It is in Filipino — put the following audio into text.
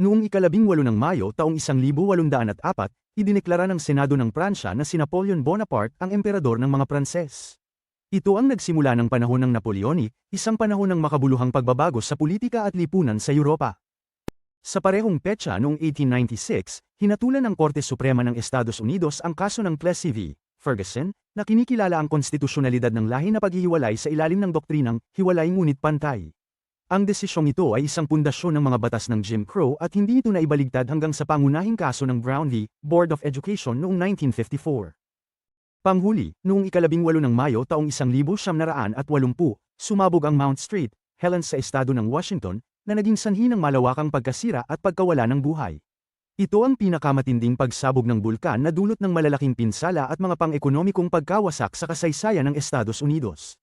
Noong ikalabing walo ng Mayo taong 1804, idineklara ng Senado ng Pransya na si Napoleon Bonaparte ang emperador ng mga Pranses. Ito ang nagsimula ng panahon ng Napoleonic, isang panahon ng makabuluhang pagbabago sa politika at lipunan sa Europa. Sa parehong petsa noong 1896, hinatulan ng Korte Suprema ng Estados Unidos ang kaso ng Plessy v. Ferguson, na kinikilala ang konstitusyonalidad ng lahi na paghihiwalay sa ilalim ng doktrinang hiwalay ngunit pantay. Ang desisyong ito ay isang pundasyon ng mga batas ng Jim Crow at hindi ito naibaligtad hanggang sa pangunahing kaso ng Brown v. Board of Education noong 1954. Panghuli, noong ikalabing walo ng Mayo taong 1980, sumabog ang Mount Street, Helens sa estado ng Washington, na naging sanhi ng malawakang pagkasira at pagkawala ng buhay. Ito ang pinakamatinding pagsabog ng bulkan na dulot ng malalaking pinsala at mga pang-ekonomikong pagkawasak sa kasaysayan ng Estados Unidos.